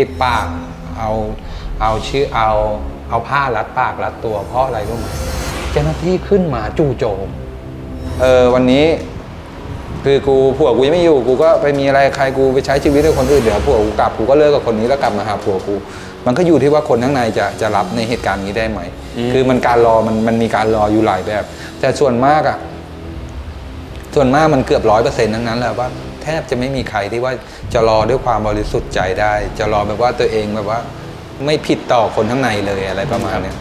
ปิดปาก เอาเอาชื่อเอาเอาผ้ารัดปากรัดตัวเพราะอะไรรู้ไหมเจ้าหน้าที่ขึ้นมาจู่โจมเออวันนี้ คือกูผัวกูยังไม่อยู่กูก็ไปมีอะไรใครกูไปใช้ชีวิตกับคนอื่นเดี๋ยวผัวกูกลับกูก็เลิกกับคนนี้แล้วกลับมาหาผัวกู มันก็อยู่ที่ว่าคนข้างในจะจะรับในเหตุการณ์นี้ได้ไหมคือมันการรอมันมันมีการรออยู่หลายแบบ แต่ส่วนมากอะส่วนมากมันเกือบร้อยเปอร์เซ็นต์ทั้งนั้นแหละว่าแท บจะไม่มีใครที่ว่าจะรอด้วยความบริสุทธิ์ใจได้ จะรอแบบว่าตัวเองแบบว่า ไม่ผิดต่อคนข้างในเลยอะไรประมาณเนี้ย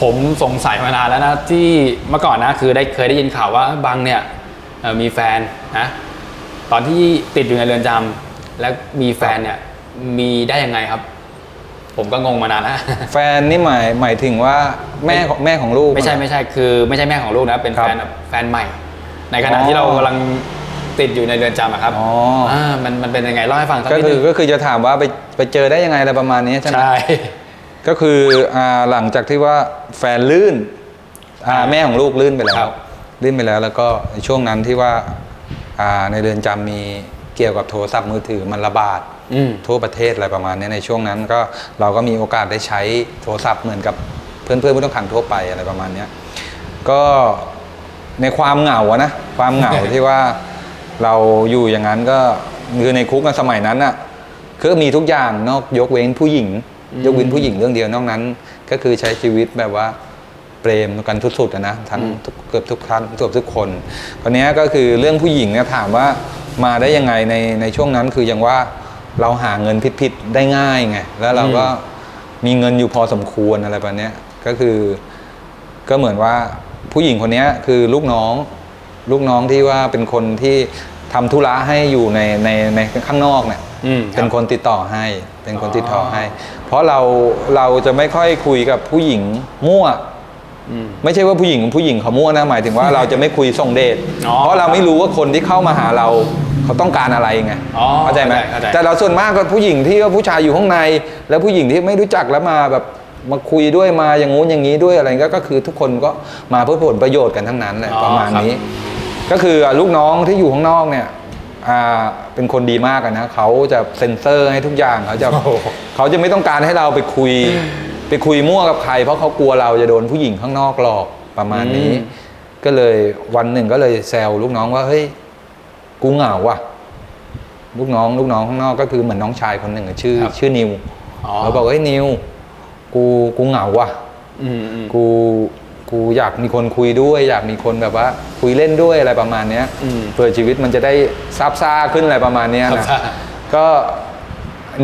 ผมสงสัยมานานแล้วนะที่เมื่อก่อนนะคือได้เคยได้ยินข่าวว่าบังเนี่ยเอ่อมีแฟนนะตอนที่ติดอยู่ในเรือนจำแล้วมีแฟนเนี่ยมีได้ยังไงครับ ผมก็งงมานานแล้วแฟนนี่หมายหมายถึงว่าแม่ของแม่ของลูกไม่ใช่เหรอไม่ใช่คือ ไม่ใช่แม่ของลูกนะเป็นครับแฟนแบบแฟนใหม่ ในขณะอ๋อที่เรากำลังติดอยู่ในเรือนจำอะครับอ๋ออ่ามันมันเป็นยังไงเล่าให้ฟังสักก็นิดคืนึองก็คือจะถามว่าไปไปเจอได้ยังไงอะไรประมาณนี้ใช่ไหมใช่ ก็คืออ่าหลังจากที่ว่าแฟนลื่นอ่าอ่าแม่ของลูกลื่นไปแล้ครัวบลื่นไปแล้วแล้วก็ในช่วงนั้นที่ว่าอ่าในเรือนจำมีเกี่ยวกับโทรศัพท์มือถือมันระบาด อืม ทั่วประเทศอะไรประมาณนี้ในช่วงนั้นก็เราก็มีโอกาสได้ใช้โทรศัพท์เหมือนกับเพื่อนเพื่อนผู้ต้องขังทั่วไปอะไรประมาณเนี้ยก็ในความเหงาอะนะความเหงา ที่ว่าเราอยู่อย่างนั้นก็คือในคุกในสมัยนั้นอะคือมีทุกอย่างนอกยกเว้นผู้หญิง ยกเว้นผู้หญิงเรื่องเดียวนอกนั้น ก็คือใช้ชีวิตแบบว่าเปรมกันสุดๆอะนะทั้งทุกเกือบทุกท่านเกือบทุกคนคราวเนี้ยก็คือเรื่องผู้หญิงเนี่ยถามว่ามาได้ยังไงในในช่วงนั้นคืออย่างว่าเราหาเงินผิดๆได้ง่ายไงแล้วเราก็มีเงินอยู่พอสมควรอะไรแบบเนี้ยก็คือก็เหมือนว่าผู้หญิงคนเนี้ยคือลูกน้อง ลูกน้องที่ว่าเป็นคนที่ ทำธุระให้อยู่ในในในข้างนอกเนี่ยอืมครับเป็นคนติดต่อให้ เป็นคนอ๋อติดต่อให้ เพราะเราเราจะไม่ค่อยคุยกับผู้หญิงมั่วอืมไม่ใช่ว่าผู้หญิงผู้หญิงเขามั่วนะหมายถึงว่าเราจะไม่คุยส่งเดชอ๋อเพราะเราไม่รู้ว่าคนที่เข้ามาหาเราเขาต้องการอะไรไงอ๋อเข้าใจไหมเข้าใจแต่เราส่วนมากก็ผู้หญิงที่ว่าผู้ชายอยู่ข้างใน แล้วผู้หญิงที่ไม่รู้จักแล้วมาแบบมาคุยด้วยมาอย่างงู้นอย่างนี้ด้วยอะไรก็ก็คือทุกคนก็มาเพื่อผลประโยชน์กันทั้งนั้นแหละอ๋อประมาณครับนี้ ก็คือลูกน้องที่อยู่ข้างนอกเนี่ยอ่าเป็นคนดีมากอะนะเขาจะเซ็นเซอร์ให้ทุกอย่างเขาจะโอ้โหเขาจะไม่ต้องการให้เราไปคุย ไปคุยมั่วกับใคร เพราะเขากลัวเราจะโดนผู้หญิงข้างนอกหลอกประมาณนี้อืมก็เลยวันหนึ่งก็เลยแซวลูกน้องว่าเฮ้ยกูเหงาว่ะ ลูกน้องลูกน้องข้างนอกก็คือเหมือนน้องชายคนหนึ่งอะชื่อครับชื่อนิวอ๋อเขาบอกเฮ้ยนิวกูกูเหงาว่ะอืมอืมกู กูอยากมีคนคุยด้วย อยากมีคนแบบว่าคุยเล่นด้วยอะไรประมาณเนี้ยอืมเพื่อชีวิตมันจะได้ซาบซ่าขึ้นอะไรประมาณเนี้ยครับนะก็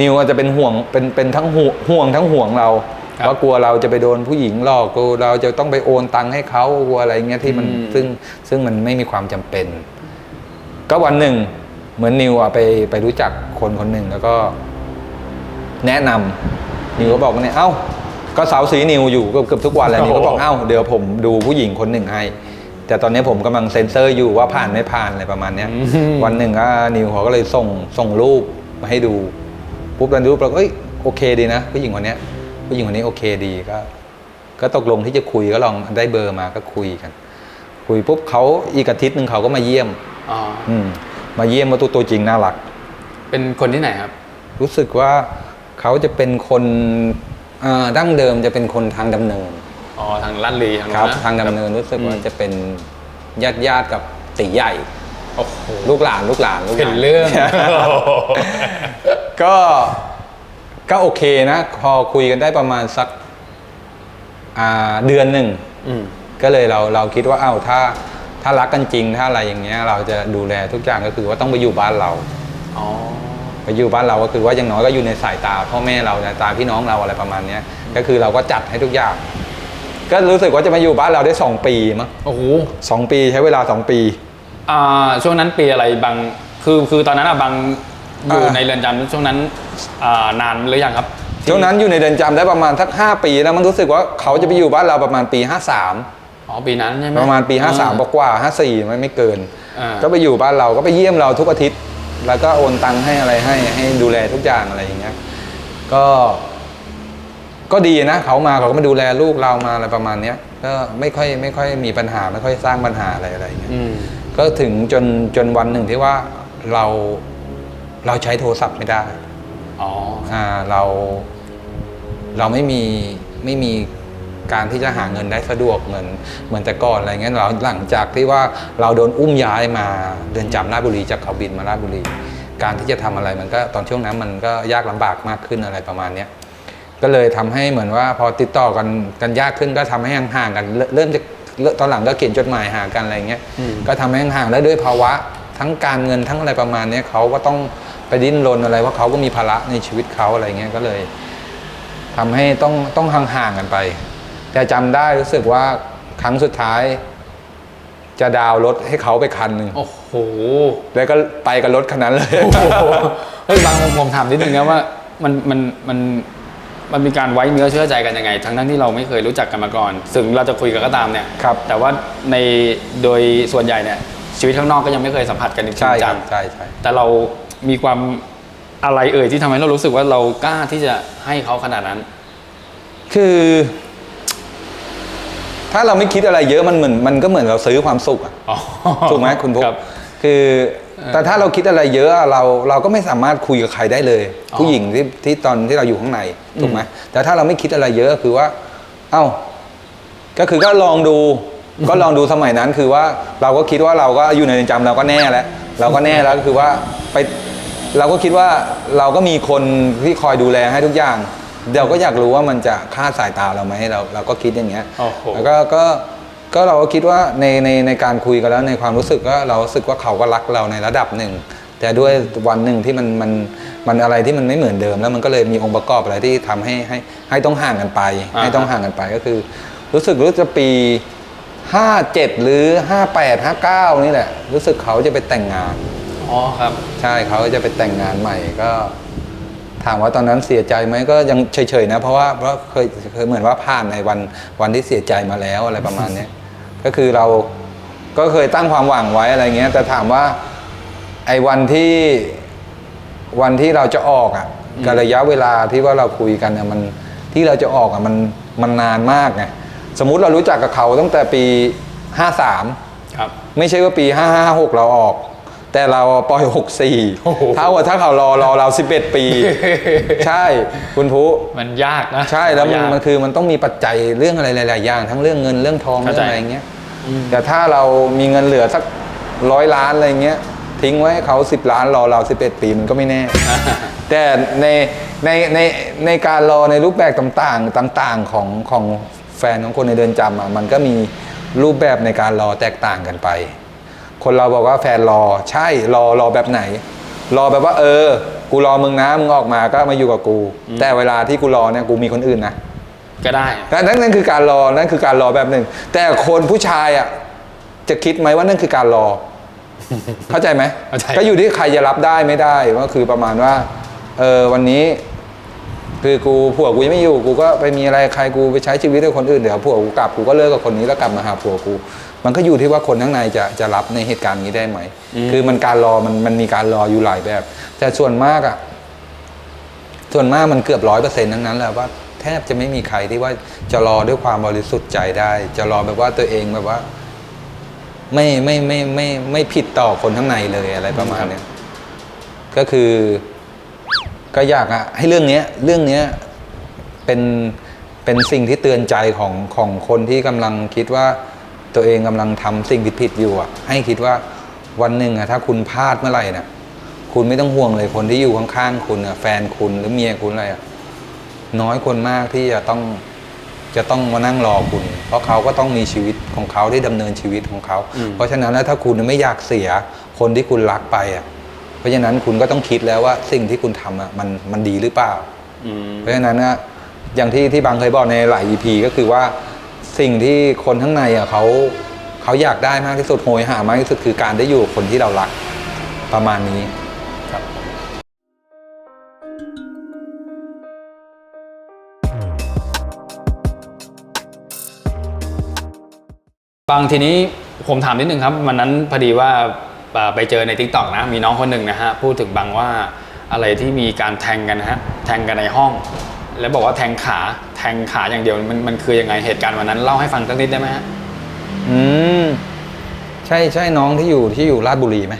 นิวอาจจะเป็นห่วงเป็นเป็นทั้งห่วงห่วงทั้งห่วงเราครับว่ากลัวเราจะไปโดนผู้หญิงหลอกกลัวเราจะต้องไปโอนตังค์ให้เขากลัวอะไรเงี้ยที่มันอืมซึ่งซึ่งมันไม่มีความจำเป็น ก็วันหนึ่ง เหมือนนิวอะไปไปรู้จักคนคนหนึ่งแล้วก็ แนะนำนิวก็บอกว่าเนี่ยเอ้า ก็เสาสีนิวอยู่เกือบเกือบทุกวันแล้วนิวก็บอกโอ้โหเอ้าเดี๋ยวผมดูผู้หญิงคนหนึ่งให้ แต่ตอนนี้ผมกำลังเซ็นเซอร์อยู่ว่าผ่านไม่ผ่านอะไรประมาณเนี้ยวันหนึ่งก็นิวเขาก็เลยส่งส่งรูปมาให้ดูปุ๊บเราดูรูปเราก็เอ้ยโอเคดีนะ ผู้หญิงคนเนี้ยผู้หญิงคนนี้โอเคดีก็ ก็ตกลงที่จะคุยก็ลองได้เบอร์มาก็คุยกัน คุยปุ๊บเขาอีกอาทิตย์หนึ่งเขาก็มาเยี่ยมอ๋ออืมมาเยี่ยมว่าตัวตัวจริงน่ารัก เป็นคนที่ไหนครับ รู้สึกว่าเขาจะเป็นคนอ่า ดั้งเดิมจะเป็นคนทางดำเนินอ๋อทางลัดลีทางครับนู้นนะทางดำเนินรู้สึกว่าอืมจะเป็นญาติญาติๆกับตีใหญ่โอ้โหลูกหลานลูกหลานลูกหเป็ลานเรื่องก็ก็โอเคนะ พอคุยกันได้ประมาณสักอ่าเดือนหนึ่งอืมก็เลยเราเราคิดว่าเอ้าถ้าถ้ารักกันจริง ถ้าอะไรอย่างเงี้ย เราจะดูแลทุกอย่างก็คือว่าต้องไปอยู่บ้านเราอ๋อ ไปอยู่บ้านเราก็คือว่าอย่างน้อยก็อยู่ในสายตาพ่อแม่เราในตาพี่น้องเราอะไรประมาณเนี้ยก็คือเราก็จัดให้ทุกอย่าง ก็รู้สึกว่าจะมาอยู่บ้านเราได้สองปีมั้งโอ้โหสองปีใช้เวลาสองปีอ่าช่วงนั้นปีอะไรบางคือคือตอนนั้นอะบางอยู่อ่าในเรือนจำช่วงนั้นอ่านานหรือยังครับที่ช่วงนั้นอยู่ในเดือนจำได้ประมาณสักห้าปีแล้วมันรู้สึกว่าเขาจะไปอยู่บ้านเราประมาณปีห้าสามอ๋อปีนั้นใช่ไหมประมาณปีห้าสามอ่กว่าห้าสี่ไม่ไม่เกินอ่าก็ไปอยู่บ้านเราก็ไปเยี่ยมเราทุกอาทิตย์ แล้วก็โอนตังค์ให้อะไรให้ให้ดูแลทุกอย่างอะไรอย่างเงี้ย ก็ ก็ดีนะเขามาเขาก็มาดูแลลูกเรามาอะไรประมาณเนี้ยก็ไม่ค่อยไม่ค่อยมีปัญหาไม่ค่อยสร้างปัญหาอะไรอะไรอย่างเงี้ยอืมก็ถึงจนจนวันหนึ่งที่ว่าเราเราใช้โทรศัพท์ไม่ได้ อ๋อ อ่าเราเราไม่มีไม่มี การที่จะหาเงินได้สะดวกเหมือนเหมือนแต่ก่อนอะไรเงี้ยเราหลังจากที่ว่าเราโดนอุ้มย้ายมาเดือนจำราชบุรีจากเขาบินมาราชบุรี การที่จะทำอะไรมันก็ตอนช่วงนั้นมันก็ยากลำบากมากขึ้นอะไรประมาณเนี้ยก็เลยทำให้เหมือนว่าพอติดต่อกันกันยากขึ้นก็ทำให้ห่างๆกัน เริ่มเริ่มจะเริ่มตอนหลังก็เขียนจดหมายหากันอะไรเงี้ยอืมก็ทำให้ห่างๆแล้วด้วยภาวะทั้งการเงินทั้งอะไรประมาณเนี้ยเขาก็ต้องไปดิ้นรนอะไรเพราะเขาก็มีภาระในชีวิตเขาอะไรเงี้ยก็เลยทำให้ต้องต้องห่างๆกันไป แต่จำได้รู้สึกว่าครั้งสุดท้าย จะดาวน์รถให้เขาไปคันหนึ่งโอ้โหแล้วก็ไปกับรถคันนั้นเลยโอ้โหเฮ้ยบางผมผมถามนิดนึงนะว่ามันมันมันมันมีการไว้เนื้อเชื่อใจกันยังไง ทั้งนั้นที่เราไม่เคยรู้จักกันมาก่อน ถึงเราจะคุยกันก็ตามเนี่ยครับแต่ว่าในโดยส่วนใหญ่เนี่ยชีวิตข้างนอกก็ยังไม่เคยสัมผัสกันจริงใช่คจัรังบใช่ใช่แต่เรามีความอะไรเอ่ยที่ทำให้เรารู้สึกว่าเรากล้าที่จะให้เขาขนาดนั้น คือ ถ้าเราไม่คิดอะไรเยอะมันเหมือนมันก็เหมือนเราซื้อความสุขอะอ๋อถูกไหมคุณพุกรับ คือ แต่ถ้าเราคิดอะไรเยอะอะเราเราก็ไม่สามารถคุยกับใครได้เลย อ๋อผู้หญิงที่ที่ตอนที่เราอยู่ข้างในถูกไหมอืมแต่ถ้าเราไม่คิดอะไรเยอะคือว่า เอ้า ก็คือก็ลองดู ก็ลองดูสมัยนั้นคือว่าเราก็คิดว่าเราก็อยู่ในเรือนจำเราก็แน่แล้วเราก็แน่แล้วก็คือว่าไป เราก็คิดว่าเราก็มีคนที่คอยดูแลให้ทุกอย่าง เดี๋ยวก็อยากรู้ว่ามันจะฆ่าสายตาเราไหมเราเราก็คิดอย่างเงี้ยโอ้โห แล้วก็ก็ก็เราก็คิดว่าในในในการคุยกันแล้วในความรู้สึกก็เรารู้สึกว่าเขาก็รักเราในระดับหนึ่ง แต่ด้วยวันหนึ่งที่มันมันมันอะไรที่มันไม่เหมือนเดิม แล้วมันก็เลยมีองค์ประกอบอะไรที่ทำให้ให้ให้ต้องห่างกันไป อ่าให้ต้องห่างกันไปก็คือ รู้สึกรู้จะปี 57 หรือ 58 59 นี่แหละ รู้สึกเขาจะไปแต่งงาน อ๋อครับ ใช่เขาจะไปแต่งงานใหม่ก็ ถามว่าตอนนั้นเสียใจไหมก็ยังเฉยๆนะ เพราะว่าเพราะเคยเคยเหมือนว่าผ่านในวันวันที่เสียใจมาแล้วอะไรประมาณเนี้ยก็คือเราก็เคยตั้งความหวังไว้อะไรเงี้ย แต่ถามว่าไอ้วันที่วันที่เราจะออกอะกับระยะเวลาที่ว่าเราคุยกันอะมันที่เราจะออกอะมันมันนานมากไงสมมุติเรารู้จักกับเขาตั้งแต่ปี 53 ครับ ไม่ใช่ว่าปี 556 เราออก แต่เราปล่อยโอ้โห64เท่ากับถ้าเขารอรอเรา 11 ปี ใช่คุณผู้มันยากนะ ใช่แล้วมันยากมันคือมันต้องมีปัจจัยเรื่องอะไรหลาย ๆ อย่าง ทั้งเรื่องเงินเรื่องทองเข้าเรื่ใจองอะไรเงี้ยอืมแต่ถ้าเรามีเงินเหลือสักร้อยล้านอะไรเงี้ยทิ้งไว้ให้เขา 10 ล้านรอเรา 11 ปีมันก็ไม่แน่ แต่ในในในในการรอในรูปแบบต่างๆต่าง ๆ ของของแฟนของคนในเดือนจำอะมันก็มีรูปแบบในการรอแตกต่างกันไป คนเราบอกว่าแฟนรอใช่รอรอแบบไหน รอแบบว่า เออ กูรอมึงนะมึงออกมาก็มาอยู่กับกู แต่เวลาที่กูรอเนี่ยกูมีคนอื่นนะก็ได้นั่นนั่นนั่นคือการรอนั่นคือการรอแบบหนึ่ง แต่คนผู้ชายอะจะคิดไหมว่านั่นคือการรอ เข้าใจไหมเข้าใจก็อยู่ที่ใครจะรับได้ไม่ได้ก็คือประมาณว่า เออวันนี้ คือกูผัวกูยังไม่อยู่กูก็ไปมีอะไรใครกูไปใช้ชีวิตกับคนอื่นเดี๋ยวผัวกูกลับกูก็เลิกกับคนนี้แล้วกลับมาหาผัวกู มันก็อยู่ที่ว่าคนข้างในจะจะรับในเหตุการณ์นี้ได้ไหม คือมันการรอมันมันมีการรออยู่หลายแบบ แต่ส่วนมากอะ ส่วนมากมันเกือบร้อยเปอร์เซ็นต์ทั้งนั้นแหละว่าแทบจะไม่มีใครที่ว่าจะรอด้วยความบริสุทธิ์ใจได้ จะรอแบบว่าตัวเองแบบว่า ไม่ไม่ไม่ไม่ไม่ผิดต่อคนข้างในเลยอะไรประมาณเนี้ยก็คือ ก็อยากอะให้เรื่องเนี้ยเรื่องเนี้ยเป็นเป็นสิ่งที่เตือนใจของของคนที่กำลังคิดว่าตัวเองกำลังทำสิ่งผิดๆอยู่อะให้คิดว่าวันหนึ่งอะถ้าคุณพลาดเมื่อไหร่น่ะคุณไม่ต้องห่วงเลยคนที่อยู่ข้างๆคุณอะแฟนคุณหรือเมียคุณอะไรอะน้อยคนมากที่จะต้องจะต้องมานั่งรอคุณ เพราะเขาก็ต้องมีชีวิตของเขาที่ดำเนินชีวิตของเขาอืมเพราะฉะนั้นแล้วถ้าคุณไม่อยากเสียคนที่คุณรักไปอะ เพราะฉะนั้นคุณก็ต้องคิดแล้วว่าสิ่งที่คุณทำอะมันมันดีหรือเปล่า อืม เพราะฉะนั้นนะอย่างที่ที่บางเคยบอกในหลาย EP ก็คือว่าสิ่งที่คนข้างในอะเขาเขาอยากได้มากที่สุดโหยหามากที่สุดคือการได้อยู่กับคนที่เรารักประมาณนี้ครับบางทีนี้ผมถามนิดนึงครับวันนั้นพอดีว่าเอ่อ ไปเจอใน t ิ k t o k นะมีน้องคนหนึ่งนะฮะพูดถึงบางว่าอะไรที่มีการแทงกันนะฮะแทงกันในห้อง แล้วบอกว่าแทงขาแทงขาอย่างเดียวมันมันคือยังไงเหตุการณ์วันนั้นเล่าให้ฟังสักนิดได้ไหมฮะอืมใช่ใช่น้องที่อยู่ที่อยู่ราชบุรีไหม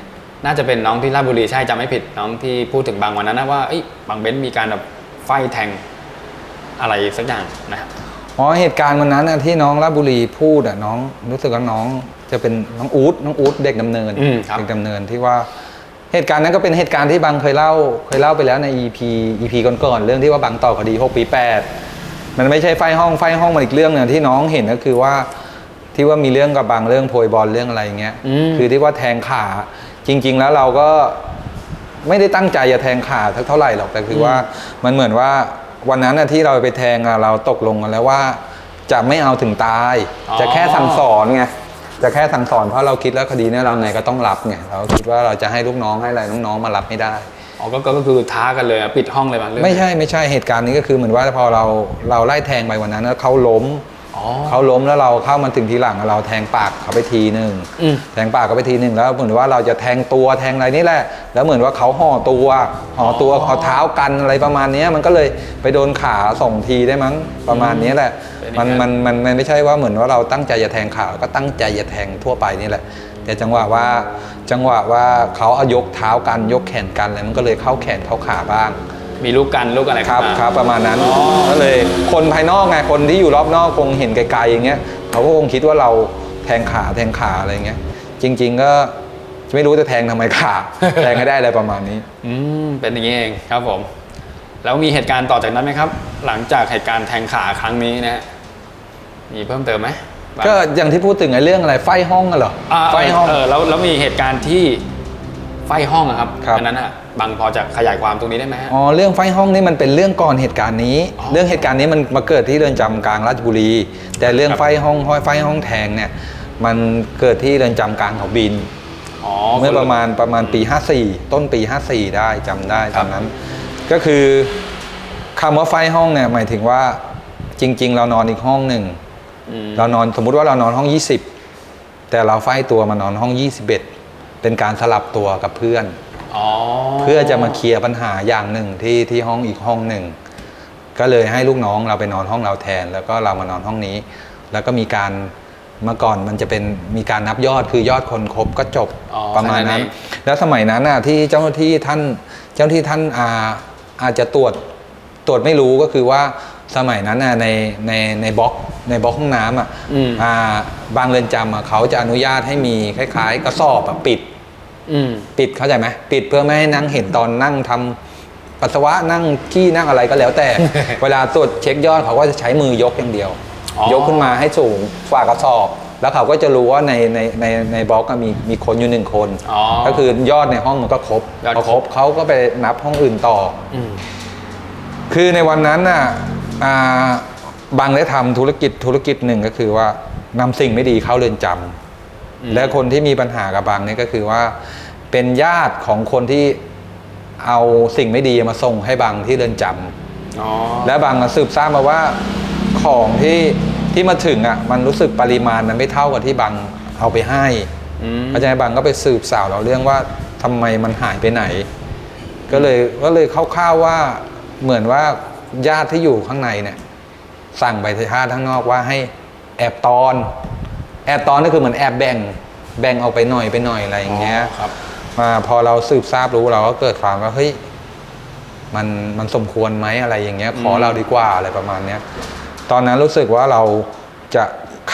น่าจะเป็นน้องที่ราชบุรีใช่จำไม่ผิดน้องที่พูดถึงบางวันนั้นนะว่าเอ้ยบางเบนซ์มีการแบบไฟแทงอะไรสักอย่างนะครับอ๋อเหตุการณ์วันนั้นน่ะที่น้องราชบุรีพูดอะน้องรู้สึกว่าน้อง จะเป็นน้องอู๊ดน้องอู๊ดเด็กดำเนินอืมครับ เด็กดำเนินที่ว่า เหตุการณ์นั้นก็เป็นเหตุการณ์ที่บางเคยเล่าเคยเล่าไปแล้วใน EP EP ก่อนๆเรื่องที่ว่าบางต่อคดี6ปี8มันไม่ใช่ไฟห้องไฟห้องมันอีกเรื่องหนึงที่น้องเห็นก็คือว่าที่ว่ามีเรื่องกับบางเรื่องโพยบอลเรื่องอะไรอย่างเงี้ยอืม คือที่ว่าแทงขาจริง ๆ แล้วเราก็ ไม่ได้ตั้งใจจะแทงขาสักเท่าไหร่หรอกแต่คือว่ามันเหมือนว่าวันนั้นน่ะที่เราไปแทงอะเราตกลงกันแล้วว่า จะไม่เอาถึงตาย อ๋อ จะแค่สั่งสอนไง จะแค่สั่งสอนเพราะเราคิดแล้วคดีเนี้เราไงก็ต้องรับไงเราคิดว่าเราจะให้ลูกน้องให้อะไรน้องๆมารับไม่ได้ อ๋อก็ก็ก็คือท้ากันเลยอะปิดห้องเลยบางเรื่องไม่ใช่ไม่ใช่เหตุการณ์นี้ก็คือเหมือนว่าพอเราเราไล่แทงไปวันนั้นแล้วเขาล้มอ๋อ เขาล้มแล้วเราเข้ามาถึงทีหลังเราแทงปากเขาไปทีหนึ่งอืมแทงปากเขาไปทีหนึ่งแล้วเหมือนว่าเราจะแทงตัวแทงอะไรนี่แหละ แล้วเหมือนว่าเขาห่อตัวห่อตัวอ๋อเอาเท้ากันอะไรประมาณเนี้ยมันก็เลยไปโดนขาสองทีได้มั้งประมาณนี้แหละเป็นอมัย่านงนั้นมันมันมันไม่ใช่ว่าเหมือนว่าเราตั้งใจจะแทงขาก็ตั้งใจจะแทงทั่วไปนี่แหละ แต่จังหวะว่าจังหวะว่าเขาเอายกเท้ากันยกแขนกันอะไรมันก็เลยเข้าแขนเข้าขาบ้าง มีลูกกันลูกอะไรครับขึ้นมาครับประมาณนั้นอ๋อก็เลยคนภายนอกไงคนที่อยู่รอบนอกคงเห็นไกลๆอย่างเงี้ยเขาก็คงคิดว่าเราแทงขาแทงขาอะไรเงี้ยจริง ๆ ก็ไม่รู้จะแทงทำไมขาแทงให้ได้อะไรประมาณนี้ อืมเป็นอย่างนี้เองครับผม แล้วมีเหตุการณ์ต่อจากนั้นไหมครับ หลังจากเหตุการณ์แทงขาครั้งนี้นะฮะมีเพิ่มเติมไหมบางก็อย่างที่พูดถึงไอ้เรื่องอะไรไฟห้องอะเหรออ่าไฟห้องเออแล้วแล้วมีเหตุการณ์ที่ไฟห้องอะครับครับ อันนั้นอะบางพอจะขยายความตรงนี้ได้ไหมฮะ อ๋อเรื่องไฟห้องนี่มันเป็นเรื่องก่อนเหตุการณ์นี้ อ๋อเรื่องเหตุการณ์นี้มันมาเกิดที่เรือนจำกลางราชบุรี แต่เรื่องครับ ไฟห้องไฟห้องแทงเนี่ยมันเกิดที่เรือนจำกลางเขาบิน อ๋อ เมื่อประมาณประมาณปี 54 ต้นปี 54 ได้จำได้คตรับอนนั้น ก็คือคำว่าไฟห้องเนี่ยหมายถึงว่าจริง ๆ เรานอนอีกห้องหนึ่ง อืม เรานอนสมมุติว่าเรานอนห้อง 20 แต่เราไฟตัวมานอนห้อง 21 เป็นการสลับตัวกับเพื่อนอ๋อเพื่อจะมาเคลียร์ปัญหาอย่างหนึ่งที่ที่ห้องอีกห้องหนึ่ง ก็เลยให้ลูกน้องเราไปนอนห้องเราแทน แล้วก็เรามานอนห้องนี้ แล้วก็มีการเมื่อก่อนมันจะเป็นมีการนับยอดคือยอดคนครบก็จบอ๋อประมาณนั้นแค่นั้นเองแล้วสมัยนั้นน่ะที่เจ้าหน้าที่ท่านเจ้าหน้าที่ท่านอาอาจจะตรวจตรวจไม่รู้ก็คือว่าสมัยนั้นน่ะในในในบล็อกในบล็อกห้องน้ำอะอืมอ่าบางเรือนจำอะเขาจะอนุญาตให้มีคล้าย ๆ กระสอบอะปิดอืม ปิดเข้าใจไหมปิดเพื่อไม่ให้นั่งเห็นตอนนั่งทำปัสสาวะนั่งขี้นั่งอะไรก็แล้วแต่ เวลาตรวจเช็คยอดเขาก็จะใช้มือยกอย่างเดียวอ๋อยกขึ้นมาให้สูงฝ่ากระสอบ แล้วเขาก็จะรู้ว่าในในในในบล็อกอะมีมีคนอยู่หนึ่งคนอ๋อก็คือยอดในห้องมันก็ครบยอดพอครบเขาก็ไปนับห้องอื่นต่ออืมคือในวันนั้นน่ะอ่าบางได้ทำธุรกิจธุรกิจหนึ่งก็คือว่านำสิ่งไม่ดีเข้าเรือนจำอืม และคนที่มีปัญหากับบางนี่ก็คือว่า เป็นญาติของคนที่เอาสิ่งไม่ดีมาส่งให้บางที่เรือนจำอ๋อและบางก็สืบทราบมาว่าของที่ที่มาถึงอะมันรู้สึกปริมาณมันไม่เท่ากับที่บางเอาไปให้อืมอาจารย์บางก็ไปสืบสาวเราเรื่องว่าทำไมมันหายไปไหน ก็เลยก็เลยคร่าวๆว่าเหมือนว่าญาติที่อยู่ข้างในเนี่ยสั่งไปที่ญาติข้างนอกว่าให้แอบตอน แอบตอนก็คือเหมือนแอบแบ่งแบ่งออกไปหน่อยไปหน่อยอะไรอย่างเงี้ยครับมาพอเราสืบทราบรู้เราก็เกิดความว่าเฮ้ยมันมันสมควรไหมอะไรอย่างเงี้ย ขออืมเราดีกว่าอะไรประมาณเนี้ยตอนนั้นรู้สึกว่าเราจะ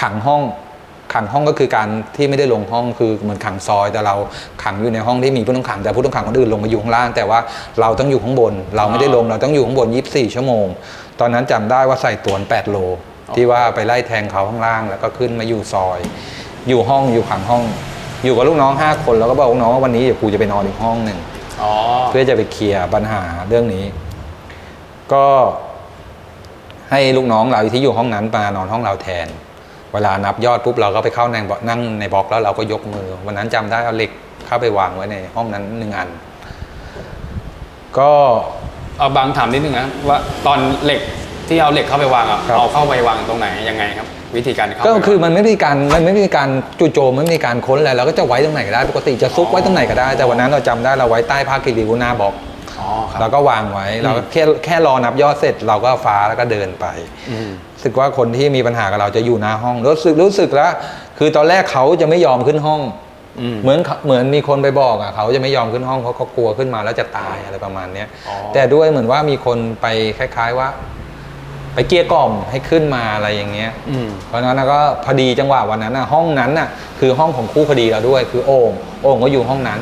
ขังห้องขังห้องก็คือการที่ไม่ได้ลงห้องคือเหมือนขังซอยแต่เราขังอยู่ในห้องที่มีผู้ต้องขังแต่ผู้ต้องขังคนอื่นลงมาอยู่ข้างล่าง แต่ว่าเราต้องอยู่ข้างบน เราไม่ได้ลงเราต้องอยู่ข้างบน 24 ชั่วโมง ตอนนั้นจำได้ว่าใส่ตวน8โล ที่ว่าไปไล่แทงเขาข้างล่าง แล้วก็ขึ้นมาอยู่ซอย อยู่ห้องอยู่ขังห้อง อยู่กับลูกน้อง 5 คนแล้วก็บอกลูกน้องว่าวันนี้เดี๋ยวกูจะไปนอนอีกห้องหนึ่งอ๋อเพื่อจะไปเคลียร์ปัญหาเรื่องนี้ ก็ให้ลูกน้องเราที่อยู่ห้องนั้นมานอนห้องเราแทน เวลานับยอดปุ๊บเราก็ไปเข้าในบล็อกนั่งในบล็อกแล้วเราก็ยกมือ วันนั้นจำได้เอาเหล็กเข้าไปวางไว้ในห้องนั้นหนึ่งอัน ก็เอาบางถามนิดนึงนะว่าตอนเหล็ก ที่เอาเหล็กเข้าไปวางอะครับ เอาเข้าไปวางตรงไหนยังไงครับ วิธีการเข้าก็ไปคือมันไม่มีการมันไม่มีการจู่โจมไม่มีการค้นอะไรเราก็จะไว้ตรงไหนก็ได้ปกติจะซุกไว้ตรงไหนก็ได้ แต่วันนั้นเราจำได้เราไว้ใต้ผ้ากิริวหน้าบล็อกอ๋อคเรารับก็วางไว้เราก็แค่แค่รอนับยอดเสร็จเราก็ฟ้าแล้วก็เดินไป อืม รู้สึกว่าคนที่มีปัญหากับเราจะอยู่หน้าห้องรู้สึกรู้สึกแล้ว คือตอนแรกเขาจะไม่ยอมขึ้นห้องอืมเหมือนเขาเหมือนมีคนไปบอกอะเขาจะไม่ยอมขึ้นห้องเพราะเขากลัวขึ้นมาแล้วจะตายอะไรประมาณเนี้ยอ๋อ แต่ด้วยเหมือนว่ามีคนไปคล้าย ๆว่า ไปเกลี้ยกล่อมให้ขึ้นมาอะไรอย่างเงี้ยอืม เพราะฉะนั้นก็พอดีจังหวะวันนั้นน่ะห้องนั้นน่ะคือห้องของคู่คดีเราด้วย คือโอ่งโอ่งก็อยู่ห้องนั้น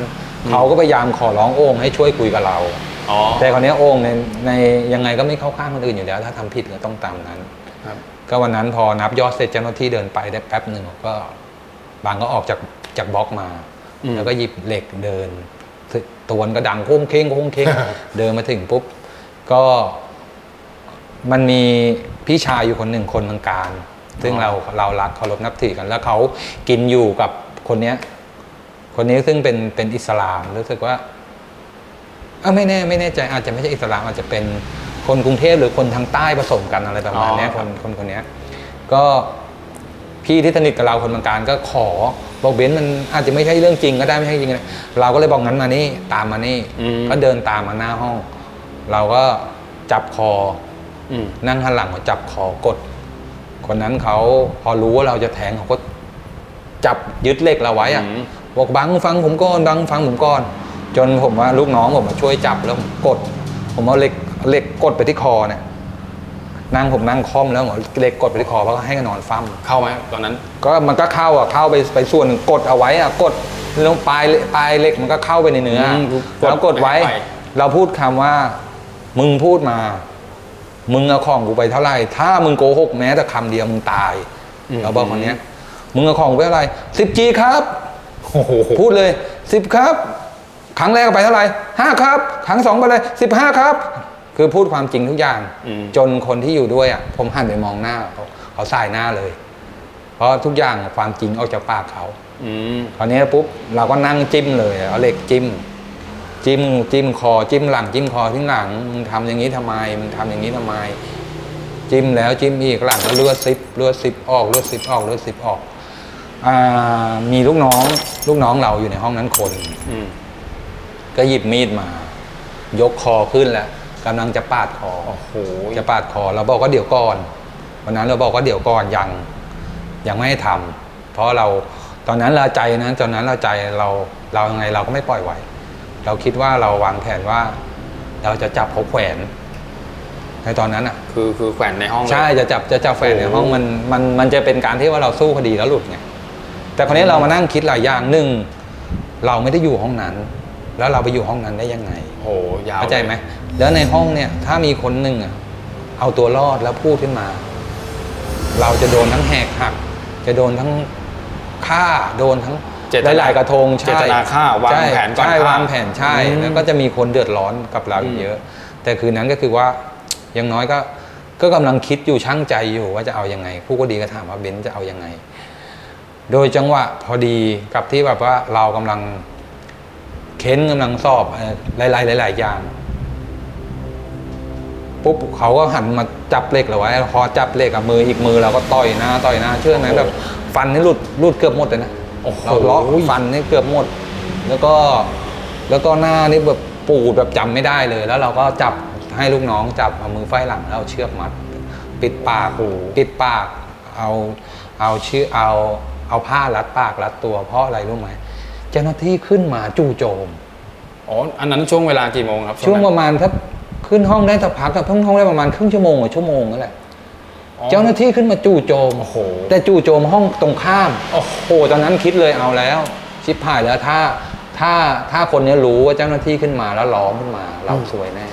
เขาก็พยายามขอร้องโอ่งให้ช่วยคุยกับเรา อ๋อ แต่คราวเนี้ยโอ่งในในยังไงก็ไม่เข้าข้างคนอื่นอยู่แล้ว ถ้าทำผิดก็ต้องตามนั้น ครับ ก็วันนั้นพอนับยอดเสร็จเจ้าหน้าที่เดินไปได้แป๊บหนึ่งก็ บางก็ออกจากจากบล็อกมา อืม แล้วก็หยิบเหล็กเดินตวนก็ดังโค้งเค้งโค้งเค้งเดินมาถึงปุ๊บ ก็ มันมีพี่ชายอยู่คนหนึ่งคนทางการ ซึ่งเราเรารักเคารพนับถือกัน แล้วเขากินอยู่กับคนเนี้ย คนนี้ซึ่งเป็นเป็นอิสลามรู้สึกว่าเอ้าไม่แน่ไม่แน่ใจอาจจะไม่ใช่อิสลามอาจจะเป็นคนกรุงเทพหรือคนทางใต้ผสมกันอะไรประมาณเนี้ยอ๋อคครันบคนคนเนี้ยก็พี่ที่สนิทกับเราคนบางการก็ขอบอกเบนซ์มันอาจจะไม่ใช่เรื่องจริงก็ได้ไม่ใช่จริงก็ได้เราก็เลยบอกงั้นมานี่ตามมานี่อืมก็เดินตามมาหน้าห้อง เราก็จับคออืม นั่งหันหลังมาจับคอกด คนนั้นเขาพอรู้ว่าเราจะแทงเขาก็จับยึดเหล็กเราไว้อะอืมบอกบังฟังผมก่อนบังฟังผมก่อน จนผมว่าลูกน้องผมมาช่วยจับแล้วผมกด ผมเอาเหล็กเหล็กกดไปที่คอเนี่ยนั่งผมนั่งคล่อมแล้วผมเอาเหล็กกดไปที่คอแล้วก็ให้กันนอนฟั่มเข้าไหมตอนนั้น ก็มันก็เข้าอะเข้าไปไปส่วนกดเอาไว้อะกดลงปลายปลายเหล็กมันก็เข้าไปในเนื้ออมกดแล้วกดไว้ไปเราพูดคำว่า มึงพูดมา มึงเอาของกูไปเท่าไหร่ ถ้ามึงโกหกแม้แต่คำเดียวมึงตายอืมเราบอกคนเนี้ย มึงเอาของกูไปเท่าไหร่สิบจีครับโอ้โหพูดเลยสิบครับครั้งแรกเอาไปเท่าไหร่ห้าครับครั้งสองไปเลยสิบห้าครับ คือพูดความจริงทุกอย่างอืมจนคนที่อยู่ด้วยอะผมหันไปมองหน้าเขาเขาสายหน้าเลย เพราะทุกอย่างความจริงออกจากปากเขาอืมคราวนี้ปุ๊บเราก็นั่งจิ้มเลยเอาเหล็กจิ้ม จิ้มจิ้มคอจิ้มหลังจิ้มคอที่หลังมึงทำอย่างนี้ทำไมมึงทำอย่างนี้ทำไม จิ้มแล้วจิ้มอีกหลังก็เลือดซิบเลือดซิบออกเลือดซิบออกเลือดซิบออกอ่ามีลูกน้อง ลูกน้องเราอยู่ในห้องนั้นคนอืมก็หยิบมีดมา ยกคอขึ้นแล้วกำลังจะปาดคอโอ้โหจะปาดคอ เราบอกว่าเดี๋ยวก่อนวันนั้นเราบอกว่าเดี๋ยวก่อนยัง ยังไม่ให้ทำเพราะเราตอนนั้นเราใจนะตอนนั้นเราใจเราเรายังไงเราก็ไม่ปล่อยไหว เราคิดว่าเราวางแผนว่า เราจะจับเขาแขวนในตอนนั้นอะ คือคือแขวนในห้องเลย ใช่จะจับจะจับแขวนในห้องโอ้มันมันมันจะเป็นการที่ว่าเราสู้คดีแล้วหลุดไงแต่คนนี้เรามานั่งคิดหลายอย่างหนึ่งเราไม่ได้อยู่ห้องนั้น แล้วเราไปอยู่ห้องนั้นได้ยังไงโอ้โหยาวเข้าใจไหมแล้วในห้องเนี่ย ถ้ามีคนหนึ่งอะเอาตัวรอดแล้วพูดขึ้นมา เราจะโดนทั้งแหกหัก จะโดนทั้งฆ่าโดนทั้ง เจตนาหลายๆกระทงใช่เจตนาฆ่าวางใช่แผนก่อนใช่ฆ่าวางแผนใช่อืมแล้วก็จะมีคนเดือดร้อนกับเราอีกอืมเยอะ แต่คืนนั้นก็คือว่าอย่างน้อยก็ก็กำลังคิดอยู่ช่างใจอยู่ว่าจะเอายังไงคู่ก็ดีก็ถามว่าเบนซ์จะเอายังไง โดยจังหวะพอดีกับที่แบบว่าเรากำลังเค้นกำลังสอบเอ่อหลายๆหลายๆอย่าง ปุ๊บเขาก็หันมาจับเหล็กเราไว้พอจับเหล็กกับมืออีกมือเราก็ต่อยหน้าต่อยหน้าเชื่อไหมโอ้โหแบบฟันนี่หลุดหลุดเกือบหมดเลยนะ โอ้โห เราเลาะฟันนี่เกือบหมด แล้วก็แล้วก็หน้านี่แบบปูดแบบจำไม่ได้เลย แล้วเราก็จับให้ลูกน้องจับเอามือไฟหลังแล้วเอาเชือกมัด ปิดปากโอ้โห ปิดปากเอาเอาชื่อเอาเอาผ้ารัดปากรัดตัวเพราะอะไรรู้ไหมเจ้าหน้าที่ขึ้นมาจู่โจม อ๋อ อันนั้นช่วงเวลากี่โมงครับช่วงปนั้นระมาณถ้าขึ้นห้องได้สักพักอะเพิ่งห้องได้ประมาณครึ่งชั่วโมงหรือชั่วโมงนั่นแหละอ๋อ เจ้าหน้าที่ขึ้นมาจู่โจมโอ้โหแต่จู่โจมห้องตรงข้ามโอ้โหโอ้ตอนนั้นคิดเลยเอาแล้ว ชิบหายแล้วถ้าถ้าถ้าคนเนี้ยรู้ว่าเจ้าหน้าที่ขึ้นมาแล้วล้อมขึ้นมา เราสวยแน่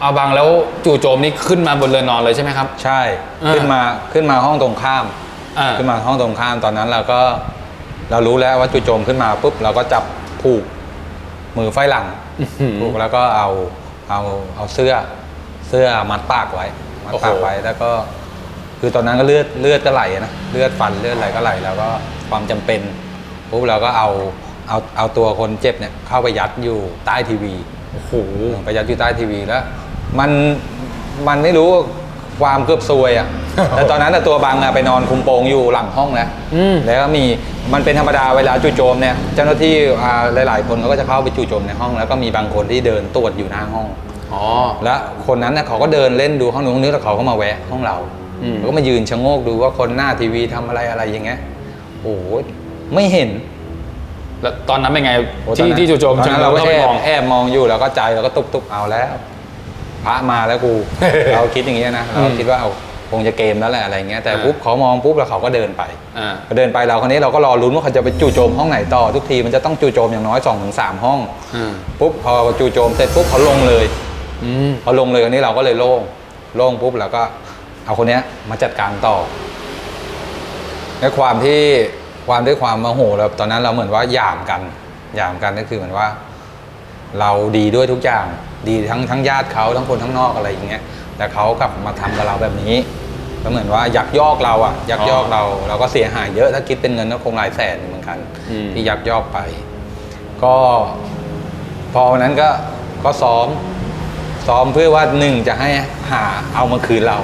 เอาบางแล้วจู่โจมนี่ขึ้นมาบนเรือนนอนเลยใช่ไหมครับ ใช่อ่าขึ้นมาขึ้นมาห้องตรงข้าม อ่า ขึ้นมาห้องตรงข้ามตอนนั้นเราก็เรารู้แล้วว่าจู่โจมขึ้นมาปุ๊บเราก็จับผูกมือไฟหลังอื้อหือผูกแล้วก็เอาเอาเอาเสื้อเสื้อมัดปากไว้ มัดปากโอ้โหไว้แล้วก็คคือตอนนั้นก็เลือดเลือดก็ไหลอะนะเลือดฟันเลือดอะไรก็ไหล แล้วก็ความจำเป็นปุ๊บเราก็เอาเอาเอาตัวคนเจ็บเนี่ยเข้าไปยัดอยู่ใต้ทีวี โอ้โห ไปยัดอยู่ใต้ทีวีแล้ว มันมันไม่รู้ความเกือบซวยอะ แต่ตอนนั้นน่ะตัวบังอะไปนอนคุมโปงอยู่หลังห้องแล้วอืม แล้วก็มีมันเป็นธรรมดาเวลาจู่โจมเนี่ยเจ้าหน้าที่อ่าหลาย ๆ คนเขาก็จะเข้าไปจู่โจมในห้อง แล้วก็มีบางคนที่เดินตรวจอยู่หน้าห้อง อ๋อ แล้วคนนั้นน่ะเขาก็เดินเล่นดูห้องนู้นห้องนี้แล้วเขาก็มาแวะห้องเราอืม แล้วก็มายืนชะโงกดูว่าคนหน้าทีวีทำอะไรอะไรอย่างเงี้ยโอ้โหไม่เห็นแล้วตอนนั้นเป็นไงโอ้ตอนที่นั้นที่จู่โจมตอนนั้นเราก็เข้าแอไปมบองแอบมองอยู่แล้วก็ใจเราก็ตุบตุบเอาแล้วพระมาแล้วกู เราคิดอย่างเงี้ยนะเราก็คิดว่าเอา คงจะเกมแล้วแหละอะไรเงี้ยแต่อ่าปุ๊บเขามองปุ๊บแล้วเขาก็เดินไปอ่าพอเดินไปเราคนนี้เราก็รอลุ้นว่าเขาจะไปจู่โจมห้องไหนต่อทุกทีมันจะต้องจู่โจมอย่างน้อย2อถึงสห้องอืมปุ๊บพอจู่โจมเสร็จปุ๊บเขาลงเลยอืมพอลงเลยคนนี้เราก็เลยโล่งโล่งปุ๊บเราก็ เอาคนเนี้ยมาจัดการต่อในความที่ความด้วยความโมโหเราตอนนั้นเราเหมือนว่าหยามกันหยามกันก็คือเหมือนว่า เราดีด้วยทุกอย่างดีทั้งทั้งญาติเขาทั้งคนทั้งนอกอะไรอย่างเงี้ย แต่เขากลับมาทำกับเราแบบนี้ก็เหมือนว่ายักยอกเราอะยักยอกเรา เราก็เสียหายเยอะถ้าคิดเป็นเงินก็คงหลายแสนเหมือนกันอืมที่ยักยอกไป ก็ พอวันนั้นก็ก็ซ้อม ซ้อมเพื่อว่าหนึ่งจะให้หาเอามาคืนเรา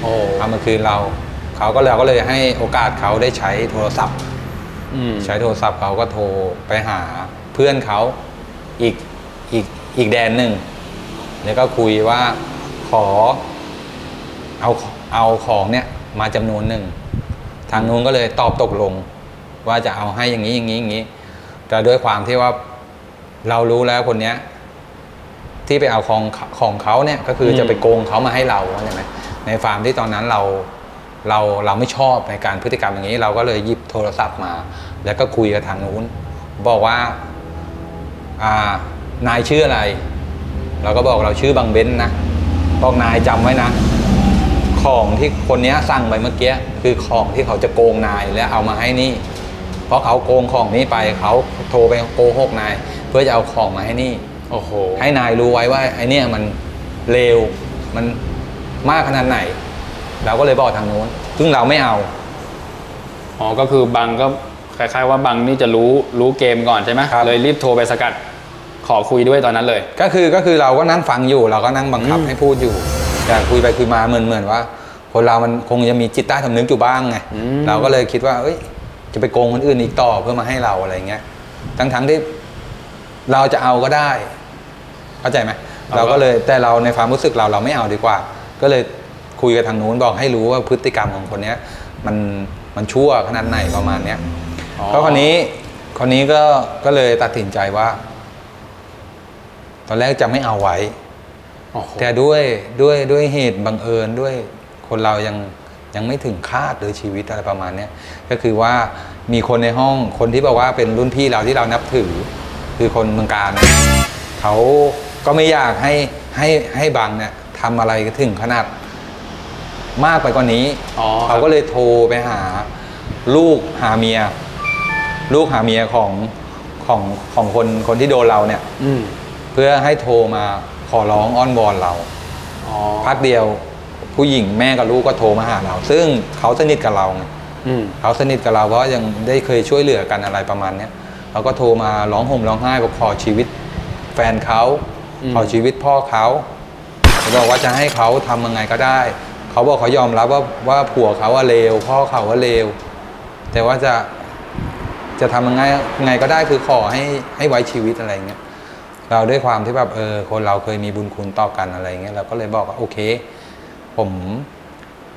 โอ้เอามาคืนเราเขาก็เลยก็เลยให้โอกาสเขาได้ใช้โทรศัพท์อืมใช้โทรศัพท์เขาก็โทรไปหาเพื่อนเขาอีกอีกอีกแดนหนึ่งแล้วก็คุยว่า ขอเอาเอาของเนี่ยมาจำนวนหนึ่ง ทางนู้นก็เลยตอบตกลง ว่าจะเอาให้อย่างนี้อย่างนี้อย่างนี้ แต่ด้วยความที่ว่าเรารู้แล้วคนเนี้ยที่ไปเอาของของเขาเนี่ยก็คืออจะไปโกงเขามาให้เราใช่ไหมในฟาร์มที่ตอนนั้นเราเราเราไม่ชอบในการพฤติกรรมอย่างนี้ เราก็เลยหยิบโทรศัพท์มา แล้วก็คุยกับทางนู้น บอกว่าอ่านายชื่ออะไร เราก็บอกเราชื่อบังเบนนะ บอกนายจำไว้นะ ของที่คนเนี้ยสั่งไปเมื่อกี้คือของที่เขาจะโกงนายแล้วเอามาให้นี่ เพราะเขาโกงของนี้ไปเขาโทรไปโกหกนาย เพื่อจะเอาของมาให้นี่ โอ้โห ให้นายรู้ไว้ว่าไอเนี่ยมันเลวมันมากขนาดไหน เราก็เลยบอกทางนู้น ซึ่งเราไม่เอา อ๋อ ก็คือบังก็คล้ายๆว่าบังนี่จะรู้รู้เกมก่อนใช่ไหมครับเลยรีบโทรไปสกัด ขอคุยด้วยตอนนั้นเลย ก็คือก็คือเราก็นั่งฟังอยู่ เราก็นั่งบังคับอืมให้พูดอยู่แต่คุยไปคุยมาเหมือนเหมือนว่า คนเรามันคงจะมีจิตใต้สำนึกอยู่บ้างไงอืมเราก็เลยคิดว่า เอ้ย จะไปโกงคนอื่นอีกต่อเพื่อมาให้เราอะไรเงี้ยทั้งทั้งๆที่เราจะเอาก็ได้ เข้าใจไหมเราก็เลยแต่เราในความรู้สึกเราเราไม่เอาดีกว่า ก็เลยคุยกับทางนู้นบอกให้รู้ว่าพฤติกรรมของคนเนี้ย มันมันชั่วขนาดไหนประมาณเนี้ยอ๋อก็คนนี้คนนี้ก็ก็เลยตัดสินใจว่า ตอนแรกจะไม่เอาไว้โอ้โหแต่ด้วยด้วยด้วยเหตุบังเอิญด้วยคนเรายังยังไม่ถึงคาดหรือชีวิตอะไรประมาณเนี้ยก็คือว่ามีคนในห้องคนที่บอกว่าเป็นรุ่นพี่เราที่เรานับถือ คือคนเมืองการเนี่ยเขาก็ไม่อยากให้ให้ให้บังเนี่ยทำอะไรถึงขนาดมากไปกว่านี้อ๋อเขาก็เลยโทรไปหา ลูกหาเมีย ลูกหาเมียของของของคนคนที่โดนเราเนี่ยอืม เพื่อให้โทรมาขอร้องอ้อนวอนเรา อ๋อพักเดียวผู้หญิงแม่กับลูกก็โทรมาหาเรา ซึ่งเขาสนิทกับเราไงอืมเขาสนิทกับเราเพราะยังได้เคยช่วยเหลือกันอะไรประมาณเนี้ยเขาก็โทรมาร้องห่มร้องไห้บอกขอชีวิต แฟนเขาอืมขอชีวิตพ่อเขาเขาบอกว่าจะให้เขาทำยังไงก็ได้ เขาบอกเขายอมรับว่าว่าผัวเขาว่าเลวพ่อเขาว่าเลวแต่ว่าจะจะทำยังไงยังไงก็ได้คือขอให้ให้ไว้ชีวิตอะไรเงี้ย เราด้วยความที่แบบเออคนเราเคยมีบุญคุณต่อกันอะไรเงี้ยเราก็เลยบอกว่าโอเค ผม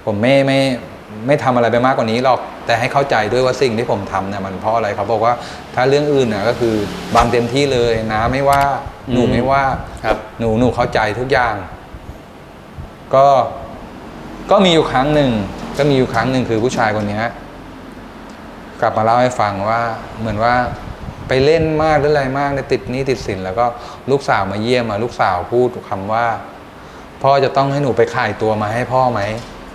ผมไม่ไม่ไม่ทำอะไรไปมากกว่านี้หรอกแต่ให้เข้าใจด้วยว่าสิ่งที่ผมทำเนี่ยมันเพราะอะไรเขาบอกว่าถ้าเรื่องอื่นน่ะก็คือบางเต็มที่เลยนะไม่ว่าหนูอืมไม่ว่าครับ หนูหนูเข้าใจทุกอย่าง ก็ก็มีอยู่ครั้งหนึ่งก็มีอยู่ครั้งหนึ่งคือผู้ชายคนเนี้ยกลับมาเล่าให้ฟังว่าเหมือนว่า ไปเล่นมากหรืออะไรมากในยติดหนี้ติดสินแล้วก็ลูกสาวมาเยี่ยมมาลูกสาวพูดคำว่า พ่อจะต้องให้หนูไปขายตัวมาให้พ่อไหม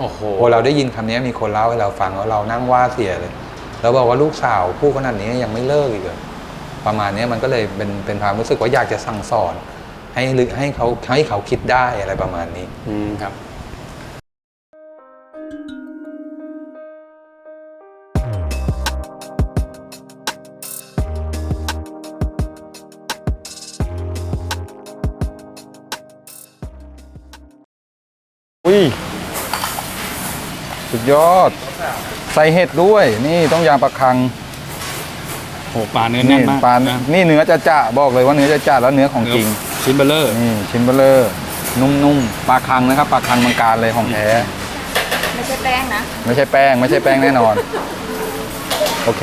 โอ้โหโอ้เราได้ยินคำนี้มีคนเล่าให้เราฟังแล้วเรานั่งว่าเสียเลยแล้วบอกว่าลูกสาวพูดขนาดนี้ยังไม่เลิกอีกเหรอประมาณนี้มันก็เลยเป็นเป็นความรู้สึกว่าอยากจะสั่งสอน ให้ลึกให้เขาให้เขาคิดได้อะไรประมาณนี้อืมครับ ยอด ใส่เห็ดด้วย นี่ต้องยางปลาคังโอ้ปลาเนื้อแน่นมากปลานะนี่เนื้อจะจะบอกเลยว่าเนื้อจะจะแล้วเนื้อของจริง ชิ้นเบลเลอร์นี่ชิ้นเบลเลอร์นุ่มๆปลาคังนะครับปลาคังมังการเลยของแท้ไม่ใช่แป้งนะ ไม่ใช่แป้ง ไม่ใช่แป้งแน่นอน โอเค